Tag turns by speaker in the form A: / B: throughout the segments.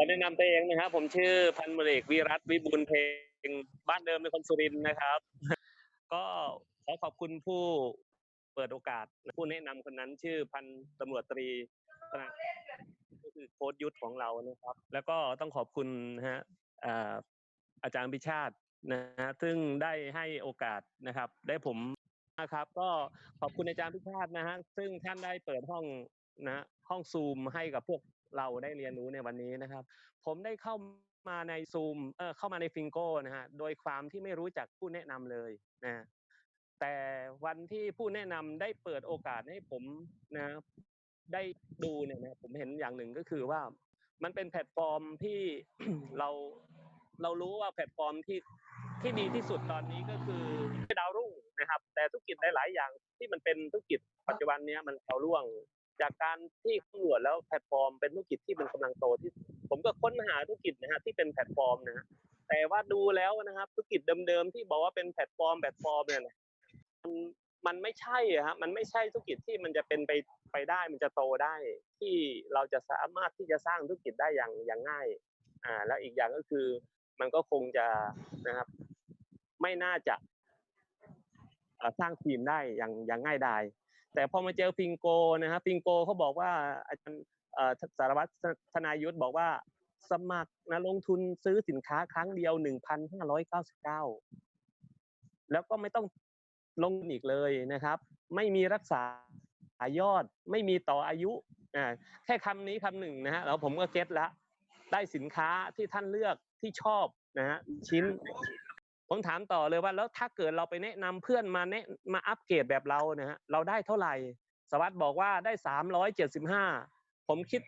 A: ขอแนะนำตัวเองนะครับ ผมชื่อพันธุ์ตำรวจเอกวิรัตวิบูลเพลงบ้านเดิมเป็นคนสุรินทร์นะครับ ก็ขอขอบคุณผู้เปิดโอกาสผู้แนะนำคนนั้นชื่อพันตำรวจตรีธนาก็คือโค้ดยุทธของเรานะครับ แล้วก็ต้องขอบคุณนะฮะอาอาจารย์พิชาตินะฮะซึ่งได้ให้โอกาสนะครับ ได้ผมนะครับ ก็ขอบคุณอาจารย์พิชาตินะฮะซึ่งท่านได้เปิดห้องนะห้องซูมให้กับพวก เราได้เรียนรู้ในวันนี้นะครับ ผมได้เข้ามาในซูมเออเข้ามาในฟิงโก้นะฮะโดยความที่ไม่รู้จักผู้แนะนำเลยนะแต่วันที่ผู้แนะนำได้เปิดโอกาสให้ผมนะได้ดูเนี่ยนะผมเห็นอย่างหนึ่งก็คือว่า มันเป็นแพลตฟอร์มที่เราเรารู้ว่าแพลตฟอร์มที่ที่ดีที่สุดตอนนี้ก็คือดาวรุ่งนะครับ แต่ธุรกิจหลาย ๆ อย่างที่มันเป็นธุรกิจปัจจุบันเนี้ยมันดาวร่วง จากการที่ตำรวจแล้วแพลตฟอร์มเป็นธุรกิจที่มันกำลังโตที่ผมก็ค้นหาธุรกิจนะฮะที่เป็นแพลตฟอร์มนะฮะแต่ว่าดูแล้วนะครับธุรกิจเดิมๆที่บอกว่าเป็นแพลตฟอร์มแพลตฟอร์มเนี่ยมันมันไม่ใช่อะฮะมันไม่ใช่ธุรกิจที่มันจะเป็นไปไปได้มันจะโตได้ ที่เราจะสามารถที่จะสร้างธุรกิจได้อย่างอย่างง่ายอ่าแล้วอีกอย่างก็คือมันก็คงจะนะครับ ไม่น่าจะสร้างทีมได้อย่างอย่างง่ายดาย แต่พอมาเจอฟิงโกนะฮะฟิงโกเขาบอกว่าอาจารย์สารวัตรธนายุทธบอกว่าสมัครนะลงทุนซื้อสินค้าครั้งเดียวหนึ่งพันห้าร้อยเก้าสิบเก้าแล้วก็ไม่ต้องลงอีกเลยนะครับ ไม่มีรักษายอด ไม่มีต่ออายุอแค่คำนี้คำหนึ่งนะฮะแล้วผมก็เก็ตละได้สินค้าที่ท่านเลือกที่ชอบนะฮะชิ้น ผมถามต่อเลยว่าแล้วถ้าเกิดเราไปแนะนำเพื่อนมาแนะมาอัปเกรดแบบเราเนี่ยฮะเราได้เท่าไหร่สวัสด์บอกว่าได้สามร้อยเจ็ดสิบห้าผมคิด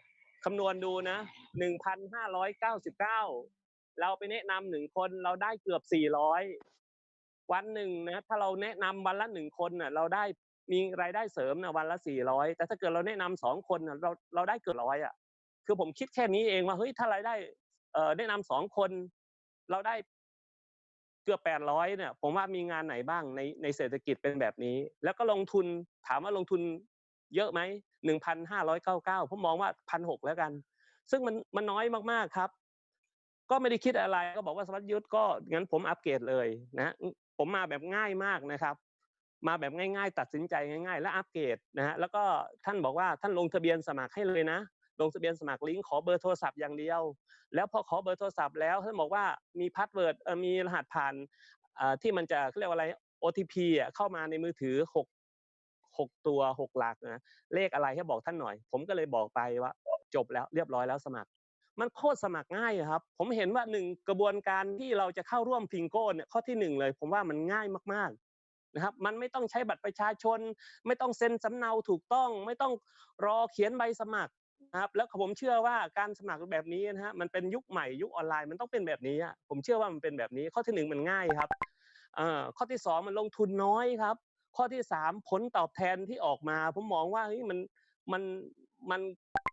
A: คำนวณดูนะหนึ่งพันห้าร้อยเก้าสิบเก้าเราไปแนะนำหนึ่งคนเราได้เกือบสี่ร้อยวันหนึ่งนะถ้าเราแนะนำวันละหนึ่งคนน่ะเราได้มีรายได้เสริมนะวันละสี่ร้อยแต่ถ้าเกิดเราแนะนำสองคนน่ะเราเราได้เกือบร้อยอะคือผมคิดแค่นี้เองว่าเฮ้ยถ้ารายได้เอ่อแนะนำสองคน เราได้ เกือบแปดร้อยเนี่ยผมว่ามีงานไหนบ้างในในเศรษฐกิจเป็นแบบนี้ แล้วก็ลงทุนถามว่าลงทุนเยอะไหมหนึ่งพันห้าร้อยเก้าเก้าผมมองว่าพันหกแล้วกัน ซึ่งมันมันน้อยมากๆครับ ก็ไม่ได้คิดอะไรก็บอกว่าสวัสดิ์ยุทธก็งั้นผมอัปเกรดเลยนะผมมาแบบง่ายมากนะครับ มาแบบง่าย ๆ ตัดสินใจง่าย ๆ และอัปเกรดนะฮะแล้วก็ท่านบอกว่าท่านลงทะเบียนสมัครให้เลยนะ ลงทะเบียนสมัครลิงก์ขอเบอร์โทรศัพท์อย่างเดียว แล้วพอขอเบอร์โทรศัพท์แล้วท่านบอกว่ามีพาสเวิร์ดมีรหัสผ่านที่มันจะเรียกว่าอะไร OTP เข้ามาในมือถือหกหกตัวหกหลักนะเลขอะไรให้บอกท่านหน่อย ผมก็เลยบอกไปว่า จบแล้วเรียบร้อยแล้วสมัคร มันโคตรสมัครง่ายครับ ผมเห็นว่าหนึ่งกระบวนการที่เราจะเข้าร่วมพิงโก้เนี่ยข้อที่หนึ่งเลย ผมว่ามันง่ายมากๆนะครับ มันไม่ต้องใช้บัตรประชาชน ไม่ต้องเซ็นสำเนาถูกต้อง ไม่ต้องรอเขียนใบสมัคร นะครับแล้วผมเชื่อว่าการสมัครแบบนี้นะฮะมันเป็นยุคใหม่ยุคออนไลน์มันต้องเป็นแบบนี้ผมเชื่อว่ามันเป็นแบบนี้ข้อที่หนึ่งมันง่ายครับข้อที่สองมันลงทุนน้อยครับ ข้อที่สามผลตอบแทนที่ออกมา ผมมองว่าเฮ้ยมันมันมัน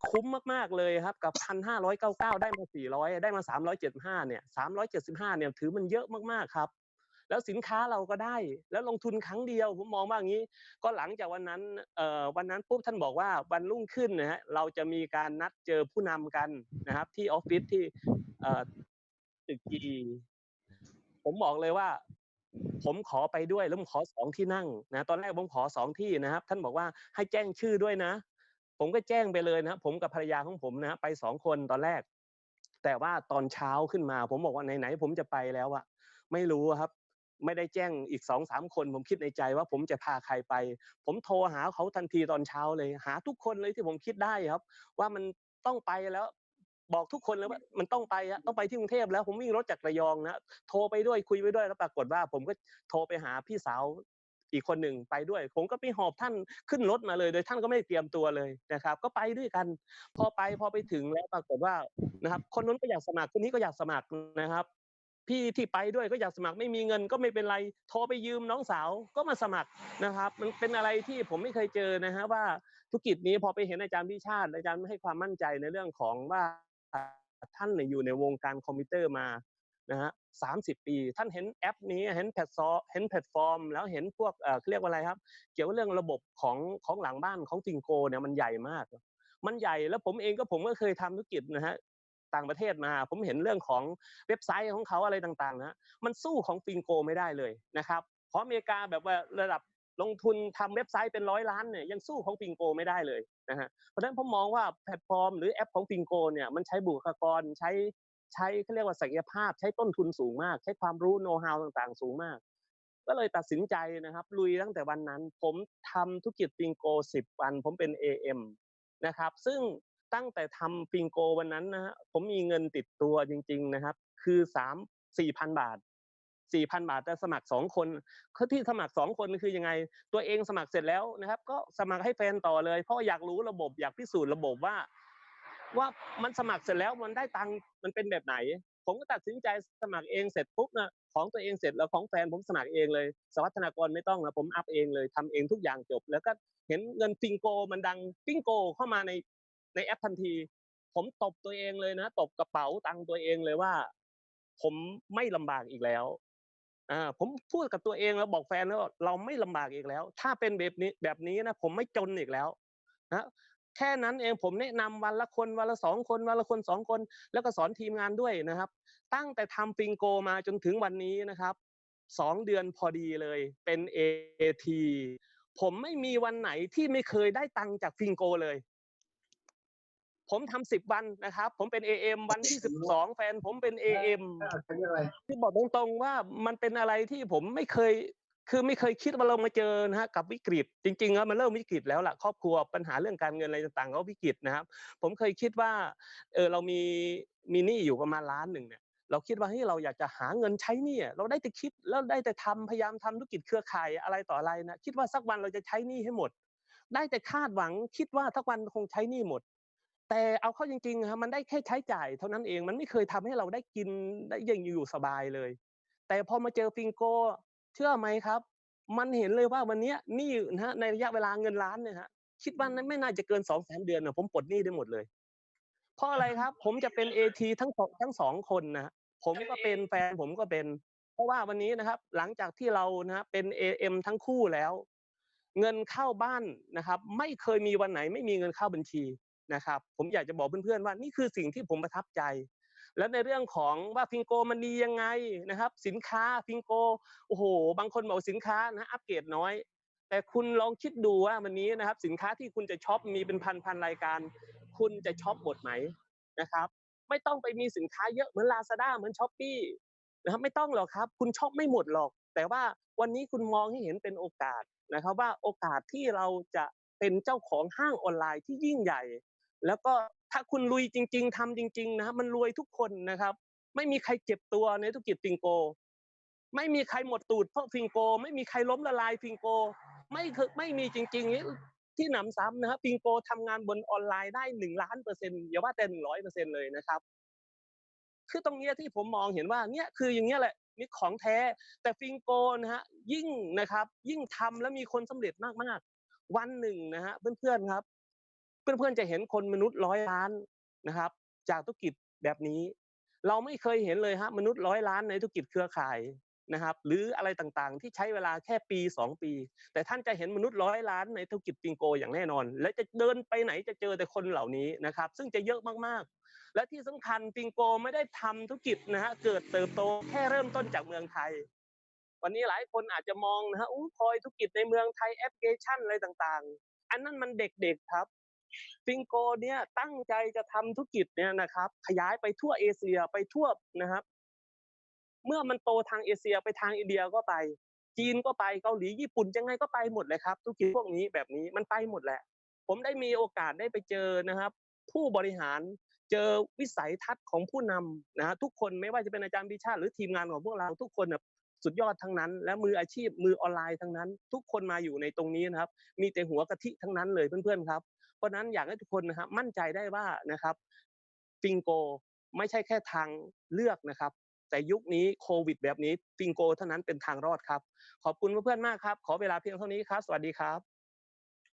A: คุ้มมากๆเลยครับ กับพันห้าร้อยเก้าเก้าได้มาสี่ร้อยได้มาสามร้อยเจ็ดห้าเนี่ยสามร้อยเจ็ดสิบห้าเนี่ยถือมันเยอะมากๆครับ แล้วสินค้าเราก็ได้ แล้วลงทุนครั้งเดียวผมมองว่าอย่างนี้ ก็หลังจากวันนั้นวันนั้นปุ๊บท่านบอกว่าวันรุ่งขึ้นนะฮะเราจะมีการนัดเจอผู้นำกันนะครับ ที่ออฟฟิศที่ตึกจีผมบอกเลยว่าผมขอไปด้วยแล้วผมขอสองที่นั่งนะตอนแรกผมขอสองที่นะครับ ท่านบอกว่าให้แจ้งชื่อด้วยนะ ผมก็แจ้งไปเลยนะผมกับภรรยาของผมนะไปสองคนตอนแรก แต่ว่าตอนเช้าขึ้นมา ผมบอกว่าไหนๆผมจะไปแล้วอะไม่รู้ครับ ไม่ได้แจ้งอีกสองสามคน ผมคิดในใจว่าผมจะพาใครไป ผมโทรหาเขาทันทีตอนเช้าเลย หาทุกคนเลยที่ผมคิดได้ครับ ว่ามันต้องไปแล้วบอกทุกคนเลยว่ามันต้องไปอะต้องไปที่กรุงเทพแล้วผมวิ่งรถจากระยองนะโทรไปด้วยคุยไปด้วยแล้วปรากฏว่า ผมก็โทรไปหาพี่สาวอีกคนหนึ่งไปด้วย ผมก็ไปหอบท่านขึ้นรถมาเลย โดยท่านก็ไม่เตรียมตัวเลยนะครับ ก็ไปด้วยกัน พอไปพอไปถึงแล้วปรากฏว่านะครับ คนนู้นก็อยากสมัครคนนี้ก็อยากสมัครนะครับ พี่ที่ไปด้วยก็อยากสมัครไม่มีเงินก็ไม่เป็นไรโทรไปยืมน้องสาวก็มาสมัครนะครับ มันเป็นอะไรที่ผมไม่เคยเจอนะฮะว่าธุรกิจนี้พอไปเห็นอาจารย์พิชาติอาจารย์ให้ความมั่นใจในเรื่องของว่าท่านเนี่ยอยู่ในวงการคอมพิวเตอร์มานะฮะสามสิบปี ท่านเห็นแอปนี้เห็นแพลตฟอร์มเห็นแพลตฟอร์ม แล้วเห็นพวกเอ่อเขาเรียกว่าอะไรครับ เกี่ยวกับเรื่องระบบของของหลังบ้านของจิงโกเนี่ยมันใหญ่มาก มันใหญ่แล้วผมเองก็ผมก็เคยทำธุรกิจนะฮะ ต่างประเทศมา ผมเห็นเรื่องของเว็บไซต์ของเขาอะไรต่างๆนะมันสู้ของฟิงโกไม่ได้เลยนะครับเพราะอเมริกาแบบว่าระดับลงทุนทำเว็บไซต์เป็นร้อยล้านเนี่ยยังสู้ของฟิงโกไม่ได้เลยนะฮะเพราะฉะนั้นผมมองว่าแพลตฟอร์มหรือแอปของฟิงโกเนี่ยมันใช้บุคลากรใช้ใช้เขาเรียกว่าศักยภาพ ใช้ต้นทุนสูงมาก ใช้ความรู้โน้ตฮาวต่างๆ สูงมาก ก็เลยตัดสินใจนะครับ ลุยตั้งแต่วันนั้น ผมทำธุรกิจฟิงโก10 วัน ผมเป็น AM นะครับซึ่ง ตั้งแต่ทำฟิงโกวันนั้นนะฮะผมมีเงินติดตัวจริง ๆนะครับ คือ3 4,000บาท4,000บาทแต่สมัคร2คนคือที่สมัคร2คนคือยังไง ตัวเองสมัครเสร็จแล้วนะครับ ก็สมัครให้แฟนต่อเลย เพราะอยากรู้ระบบอยากพิสูจน์ระบบว่า ว่ามันสมัครเสร็จแล้วมันได้ตังค์มันเป็นแบบไหน ผมก็ตัดสินใจสมัครเองเสร็จปุ๊บนะของตัวเองเสร็จแล้วของแฟนผมสมัครเองเลย สวัสดนากรไม่ต้องนะผมอัพเองเลยทำเองทุกอย่างจบ แล้วก็เห็นเงินฟิงโกมันดังฟิงโกเข้ามาใน ในแอปทันที ผมตบตัวเองเลยนะตบกระเป๋าตังตัวเองเลยว่า ผมไม่ลำบากอีกแล้วอ่าผมพูดกับตัวเองแล้วบอกแฟนแล้วว่าเราไม่ลำบากอีกแล้ว ถ้าเป็นแบบนี้แบบนี้นะผมไม่จนอีกแล้วนะแค่นั้นเองผมแนะนำวันละคนวันละสองคนวันละคนสองคน แล้วก็สอนทีมงานด้วยนะครับ ตั้งแต่ทำฟิงโกมาจนถึงวันนี้นะครับสองเดือนพอดีเลยเป็น AT ผมไม่มีวันไหนที่ไม่เคยได้ตังค์จากฟิงโกเลย ผมทำสิบวันนะครับ ผมเป็น AM วันที่สิบสองแฟนผมเป็น AM ที่บอกตรงๆว่ามันเป็นอะไรที่ผมไม่เคย คือไม่เคยคิดว่าเรามาเจอนะฮะกับวิกฤต จริงๆแล้วมันเริ่มวิกฤตแล้วล่ะครอบครัวปัญหาเรื่องการเงินอะไรต่างๆก็วิกฤตนะครับ ผมเคยคิดว่าเออเรามีมีหนี้อยู่ประมาณล้านหนึ่งเนี่ยเราคิดว่าเฮ้ยเราอยากจะหาเงินใช้หนี้อะเราได้แต่คิดแล้วได้แต่ทำพยายามทำธุรกิจเครือข่ายอะไรต่ออะไรนะคิดว่าสักวันเราจะใช้หนี้ให้หมด ได้แต่คาดหวังคิดว่าสักวันคงใช้หนี้หมด แต่เอาเข้าจริงๆครับมันได้แค่ใช้จ่ายเท่านั้นเองมันไม่เคยทำให้เราได้กินได้ยังอยู่สบายเลย แต่พอมาเจอฟิงโก เชื่อไหมครับ มันเห็นเลยว่าวันนี้นี้นะฮะในระยะเวลาเงินล้านเนี่ยฮะคิดว่านั้นไม่น่าจะเกินสองแสนเดือนนะผมปลดหนี้ได้หมดเลย เพราะอะไรครับ ผมจะเป็นเอทีทั้งสองทั้งสองคนนะฮะผมก็เป็นแฟนผมก็เป็น เพราะว่าวันนี้นะครับ หลังจากที่เรานะฮะเป็น AM ทั้งคู่แล้ว เงินเข้าบ้านนะครับ ไม่เคยมีวันไหนไม่มีเงินเข้าบัญชี นะครับผมอยากจะบอกเพื่อนๆว่านี่คือสิ่งที่ผมประทับใจ แล้วในเรื่องของว่าฟิงโกมันดียังไงนะครับ สินค้าฟิงโกโอ้โห บางคนบอกสินค้านะอัปเกรดน้อย แต่คุณลองคิดดูว่าวันนี้นะครับ สินค้าที่คุณจะช็อปมีเป็นพันพันรายการ คุณจะช็อปหมดไหมนะครับไม่ต้องไปมีสินค้าเยอะเหมือนลาซาด้าเหมือนช้อปปี้นะครับไม่ต้องหรอกครับ คุณช็อปไม่หมดหรอก แต่ว่าวันนี้คุณมองให้เห็นเป็นโอกาสนะครับ ว่าโอกาสที่เราจะเป็นเจ้าของห้างออนไลน์ที่ยิ่งใหญ่ แล้วก็ถ้าคุณลุยจริง ๆทำจริง ๆ นะครับมันรวยทุกคนนะครับ ไม่มีใครเจ็บตัวในธุรกิจฟิงโก ไม่มีใครหมดตูดเพราะฟิงโก ไม่มีใครล้มละลายฟิงโก ไม่เคยไม่มีจริงๆนี่ที่หนำซ้ำนะครับฟิงโกทำงานบนออนไลน์ได้หนึ่งล้านเปอร์เซ็นต์อย่าว่าแต่หนึ่งร้อยเปอร์เซ็นต์เลยนะครับ คือตรงนี้ที่ผมมองเห็นว่าเนี่ยคืออย่างเงี้ยแหละนี่ของแท้ แต่ฟิงโกนะฮะยิ่งนะครับ ยิ่งทำแล้วมีคนสำเร็จมากๆ วันหนึ่งนะฮะเพื่อนๆครับ เพื่อนๆจะเห็นคนมนุษย์ร้อยล้านนะครับ จากธุรกิจแบบนี้ เราไม่เคยเห็นเลยฮะมนุษย์ร้อยล้านในธุรกิจเครือข่ายนะครับ หรืออะไรต่างๆ ที่ใช้เวลาแค่ปีสองปี แต่ท่านจะเห็นมนุษย์ร้อยล้านในธุรกิจฟิงโกอย่างแน่นอน และจะเดินไปไหนจะเจอแต่คนเหล่านี้นะครับ ซึ่งจะเยอะมากๆ และที่สำคัญฟิงโกไม่ได้ทำธุรกิจนะฮะเกิดเติบโตแค่เริ่มต้นจากเมืองไทย วันนี้หลายคนอาจจะมองนะฮะอู้พลอยธุรกิจในเมืองไทยแอปพลิเคชันอะไรต่างๆ อันนั้นมันเด็กๆครับ ฟิงโกเนี่ยตั้งใจจะทำธุรกิจเนี่ยนะครับ ขยายไปทั่วเอเชียไปทั่วนะครับ เมื่อมันโตทางเอเชียไปทางอินเดียก็ไป จีนก็ไปเกาหลีญี่ปุ่นยังไงก็ไปหมดเลยครับธุรกิจพวกนี้แบบนี้มันไปหมดแหละ ผมได้มีโอกาสได้ไปเจอนะครับ ผู้บริหารเจอวิสัยทัศน์ของผู้นำนะฮะทุกคนไม่ว่าจะเป็นอาจารย์บิชาติหรือทีมงานของพวกเราทุกคนน่ะ สุดยอดทั้งนั้น และมืออาชีพมือออนไลน์ทั้งนั้น ทุกคนมาอยู่ในตรงนี้นะครับ มีแต่หัวกะทิทั้งนั้นเลยเพื่อนๆครับ เพราะนั้นอยากให้ทุกคนนะครับมั่นใจได้ว่านะครับฟิงโกไม่ใช่แค่ทางเลือกนะครับ แต่ยุคนี้โควิด แบบนี้ฟิงโกเท่านั้นเป็นทางรอดครับ ขอบคุณเพื่อนๆมากครับ ขอเวลาเพียงเท่านี้ครับ สวัสดีครับ